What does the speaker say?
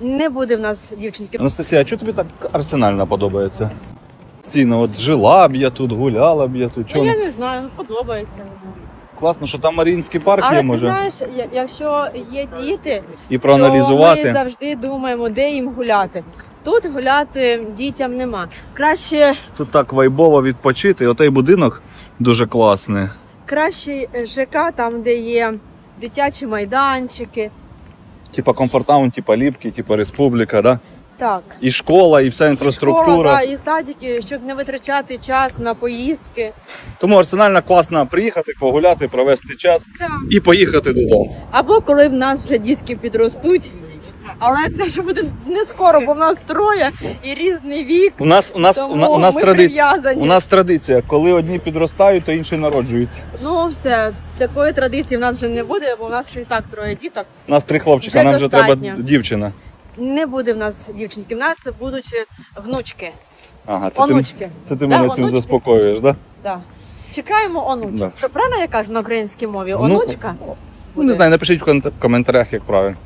Не буде в нас дівчинки. Анастасія, а чого тобі так арсенальна подобається? Стійно, от жила б я тут, гуляла б я тут. Ну, Чому? я не знаю, подобається. Класно, що там Маріїнський парк Але є, ти може. знаєш, я- якщо є діти, І то ми завжди думаємо, де їм гуляти. Тут гуляти дітям нема. Краще, Тут так вайбово відпочити. Отей будинок дуже класний. краще ЖК, там, де є дитячі майданчики. Типа комфортаун, типа Ліпки, типа Республіка, да? Так. І школа, і вся І інфраструктура. школа, да, і садики, щоб не витрачати час на поїздки. Тому арсенальна класна приїхати, погуляти, провести час Так. і поїхати додому. Або коли в нас вже дітки підростуть. Але це ж буде не скоро, бо в нас троє і різний вік. У нас у нас у, Тому на- у нас ми тради... прив'язані. у нас традиція, коли одні підростають, то інші народжуються. Ну все, такої традиції в нас вже не буде, бо в нас ще і так троє діток. У нас три хлопчика, Вже нам вже треба достатньо. дівчина. Не буде в нас дівчинки, в нас будуть внучки. Ага, це ти, Онучки. це ти Да, мене цим онучки. заспокоюєш, да? Да. Чекаємо онучок. Да. Правильно я кажу на українській мові? Ну, Онучка? Ну, не знаю, напишіть в кон- коментарях, як правильно.